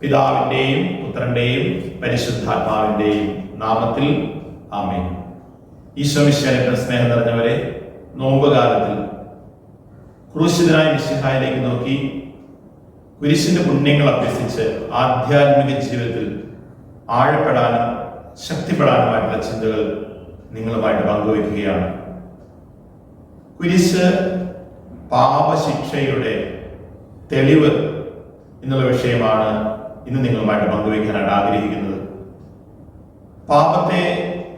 പിതാവിന്റെയും പുത്രന്റെയും പരിശുദ്ധാത്മാവിന്റെയും നാമത്തിൽ ആമേൻ. ഈശോമിശ്വരന്റെ സ്നേഹം നിറഞ്ഞവരെ നോമ്പുകാലത്തിൽ ക്രൂശിതനായ മിശിഹായിലേക്ക് നോക്കി കുരിശിന്റെ പുണ്യങ്ങൾ അഭ്യസിച്ച് ആധ്യാത്മിക ജീവിതത്തിൽ ആഴപ്പെടാനും ശക്തിപ്പെടാനുമായിട്ടുള്ള ചിന്തകൾ നിങ്ങളുമായിട്ട് പങ്കുവയ്ക്കുകയാണ്. കുരിശ് പാപശിക്ഷയുടെ തെളിവ് എന്നുള്ള വിഷയമാണ് ഇന്ന് നിങ്ങളുമായിട്ട് പങ്കുവയ്ക്കാനായിട്ട് ആഗ്രഹിക്കുന്നത്. പാപത്തെ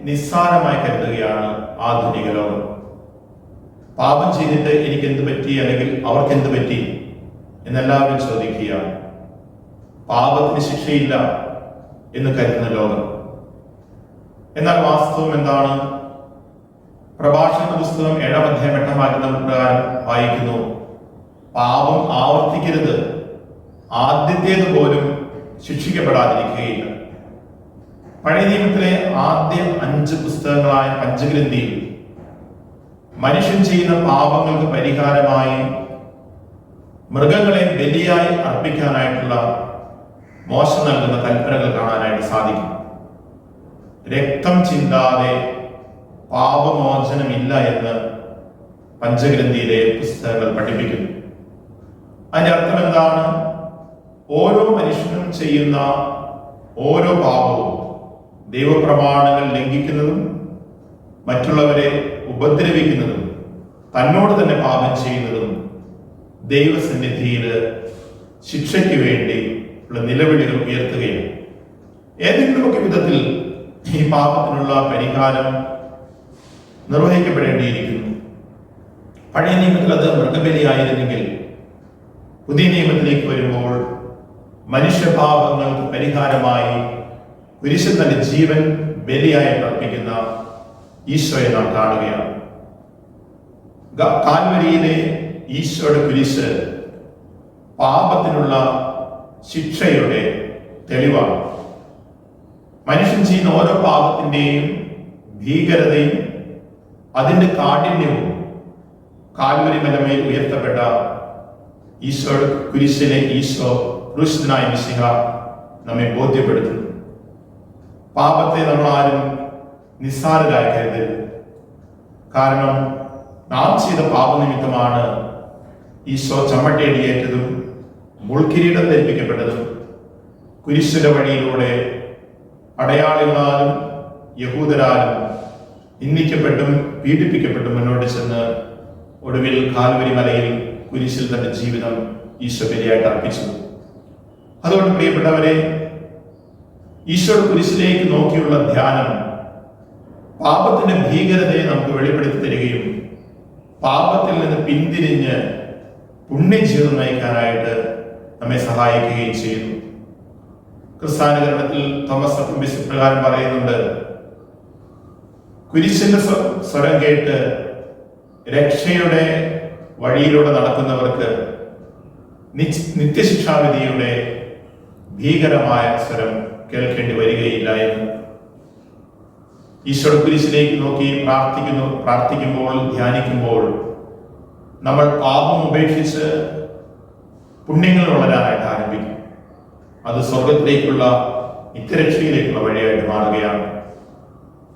നിസ്സാരമായി കരുതുകയാണ് ആധുനിക ലോകം. പാപം ചെയ്തിട്ട് എനിക്ക് എന്ത് പറ്റി അല്ലെങ്കിൽ അവർക്ക് എന്ത് പറ്റി എന്നെല്ലാവരും ചോദിക്കുക പാപത്തിന് ശിക്ഷയില്ല എന്ന് കരുതുന്ന ലോകം. എന്നാൽ വാസ്തവം എന്താണ്? പ്രഭാഷണ പുസ്തകം ഏഴാം അധ്യായം എട്ടാം പ്രകാരം വായിക്കുന്നു. പാപം ആവർത്തിക്കരുത്. ആദ്യത്തേത് പോലും ശിക്ഷിക്കപ്പെടാതിരിക്കുകയില്ല. പഴയ നിയമത്തിലെ ആദ്യ അഞ്ച് പുസ്തകങ്ങളായ പഞ്ചഗ്രന്ഥിയിൽ മനുഷ്യൻ ചെയ്യുന്ന പാപങ്ങൾക്ക് പരിഹാരമായി മൃഗങ്ങളെ ബലിയായി അർപ്പിക്കാനായിട്ടുള്ള മോശം നൽകുന്ന കൽപ്പനകൾ കാണാനായിട്ട് സാധിക്കും. രക്തം ചിന്താതെ പാപമോചനമില്ല എന്ന് പഞ്ചഗ്രന്ഥിയിലെ പുസ്തകങ്ങൾ പഠിപ്പിക്കുന്നു. അതിന്റെ അർത്ഥം എന്താണ് ഓരോ മനുഷ്യനും ചെയ്യുന്ന ഓരോ പാപവും ദൈവപ്രമാണങ്ങൾ ലംഘിക്കുന്നതും മറ്റുള്ളവരെ ഉപദ്രവിക്കുന്നതും തന്നോട് തന്നെ പാപം ചെയ്യുന്നതും ദൈവസന്നിധിയിൽ ശിക്ഷയ്ക്ക് വേണ്ടി ഉള്ള നിലവിളികൾ ഉയർത്തുകയാണ്. ഏതെങ്കിലുമൊക്കെ വിധത്തിൽ ഈ പാപത്തിനുള്ള പരിഹാരം നിർവഹിക്കപ്പെടേണ്ടിയിരിക്കുന്നു. പഴയ നിയമത്തിൽ അത് മൃഗബലിയായിരുന്നെങ്കിൽ പുതിയ നിയമത്തിലേക്ക് വരുമ്പോൾ മനുഷ്യപാപങ്ങൾക്ക് പരിഹാരമായി കുരിശൻ തന്റെ ജീവൻ ബലിയായി അർപ്പിക്കുന്ന ഈശോയെ നാം കാണുകയാണ്. കാൽവരിയിലെ ഈശോയുടെ കുരിശ് പാപത്തിനുള്ള ശിക്ഷയുടെ തെളിവാണ്. മനുഷ്യൻ ചെയ്യുന്ന ഓരോ പാപത്തിന്റെയും ഭീകരതയും അതിന്റെ കാഠിന്യവും കാൽവരി മലമേൽ ഉയർത്തപ്പെട്ട ഈശോയുടെ കുരിശിലെ ഈശോ ക്രൂശിതനായ മിശിഹ നമ്മെ ബോധ്യപ്പെടുത്തുന്നു. പാപത്തെ നമ്മൾ ആരും നിസ്സാരരാക്കരുത്. കാരണം നാം ചെയ്ത പാപനിമിത്തമാണ് ഈശോ ചമ്മട്ടേടിയേറ്റതും മുൾക്കിരീടം ധരിപ്പിക്കപ്പെട്ടതും കുരിശിന്റെ വഴിയിലൂടെ അടയാളികളാലും യഹൂദരാലും നിന്ദിക്കപ്പെട്ടും പീഡിപ്പിക്കപ്പെട്ടും മുന്നോട്ട് ചെന്ന് ഒടുവിൽ കാൽവരി മലയിൽ കുരിശിൽ തന്റെ ജീവിതം ഈശോ ബലിയായിട്ട് അർപ്പിച്ചു. അതുകൊണ്ട് പ്രിയപ്പെട്ടവരെ ഈശോയുടെ കുരിശിലേക്ക് നോക്കിയുള്ള ധ്യാനം പാപത്തിന്റെ ഭീകരതയെ നമുക്ക് വെളിപ്പെടുത്തി തരികയും പാപത്തിൽ നിന്ന് പിന്തിരിഞ്ഞ് പുണ്യജീവിതം നയിക്കാനായിട്ട് നമ്മെ സഹായിക്കുകയും ചെയ്യുന്നു. ക്രിസ്താനുകരണത്തിൽ തോമസ് അപ്പംബിസ് പ്രകാരം പറയുന്നുണ്ട് കുരിശിന്റെ സ്വ- സ്വരം കേട്ട് രക്ഷയുടെ വഴിയിലൂടെ നടക്കുന്നവർക്ക് നിത്യശിക്ഷാവിധിയുടെ ഭീകരമായ സ്വരം കേൾക്കേണ്ടി വരികയില്ല എന്ന്. ഈശ്വര കുരിശിലേക്ക് നോക്കി പ്രാർത്ഥിക്കുന്നു പ്രാർത്ഥിക്കുമ്പോൾ ധ്യാനിക്കുമ്പോൾ നമ്മൾ പാപം ഉപേക്ഷിച്ച് പുണ്യങ്ങൾ വളരാനായിട്ട് ആരംഭിക്കും. അത് സ്വർഗത്തിലേക്കുള്ള നിത്യരക്ഷയിലേക്കുള്ള വഴിയായിട്ട് മാറുകയാണ്.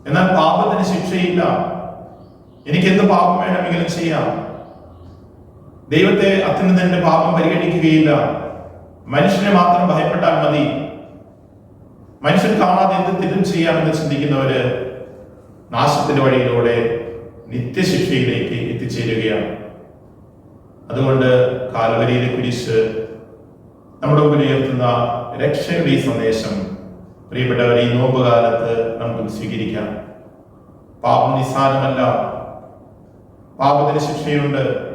എന്നാൽ പാപത്തിന് ശിക്ഷയില്ല. എനിക്ക് എന്ത് പാപം വേണമെങ്കിലും ചെയ്യാം. ദൈവത്തെ അത്യന്തം തന്നെ പാപം പരിഗണിക്കുകയില്ല. മനുഷ്യനെ മാത്രം ഭയപ്പെട്ടാൽ മതി. മനുഷ്യൻ കാണാതെ എന്ത് തിരും ചെയ്യാമെന്ന് ചിന്തിക്കുന്നവര് നാശത്തിന്റെ വഴിയിലൂടെ നിത്യശിക്ഷയിലേക്ക് എത്തിച്ചേരുകയാണ്. അതുകൊണ്ട് കാൽവരിയിലെ കുരിശ് നമ്മുടെ മുമ്പിൽ ഉയർത്തുന്ന രക്ഷയുടെ ഈ സന്ദേശം പ്രിയപ്പെട്ടവർ ഈ നോമ്പുകാലത്ത് നമുക്ക് സ്വീകരിക്കാം. പാപം നിസ്സാരമല്ല. പാപത്തിന് ശിക്ഷയുണ്ട്.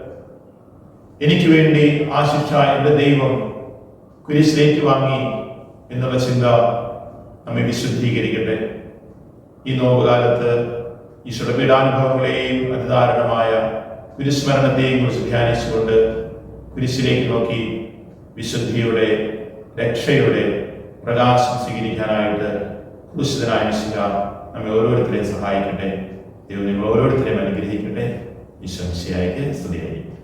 എനിക്ക് വേണ്ടി ആ ശിക്ഷ എന്റെ ദൈവം കുരിശിലേക്ക് വാങ്ങി എന്നുള്ള ചിന്ത നമ്മെ വിശുദ്ധീകരിക്കട്ടെ. ഈ നോമ്പുകാലത്ത് ഈശ്വര പീഡാനുഭവങ്ങളെയും അതിദാരുണമായ കുരിസ്മരണത്തെയും കുറിച്ച് ധ്യാനിച്ചുകൊണ്ട് കുരിശിലേക്ക് നോക്കി വിശുദ്ധിയുടെ രക്ഷയുടെ പ്രകാശം സ്വീകരിക്കാനായിട്ട് ക്രൂശിതനായ മിശിക നമ്മെ ഓരോരുത്തരെയും സഹായിക്കട്ടെ. ദൈവം നിങ്ങൾ ഓരോരുത്തരെയും അനുഗ്രഹിക്കട്ടെ. ഈശ്വര സ്തുതിയായിരിക്കും.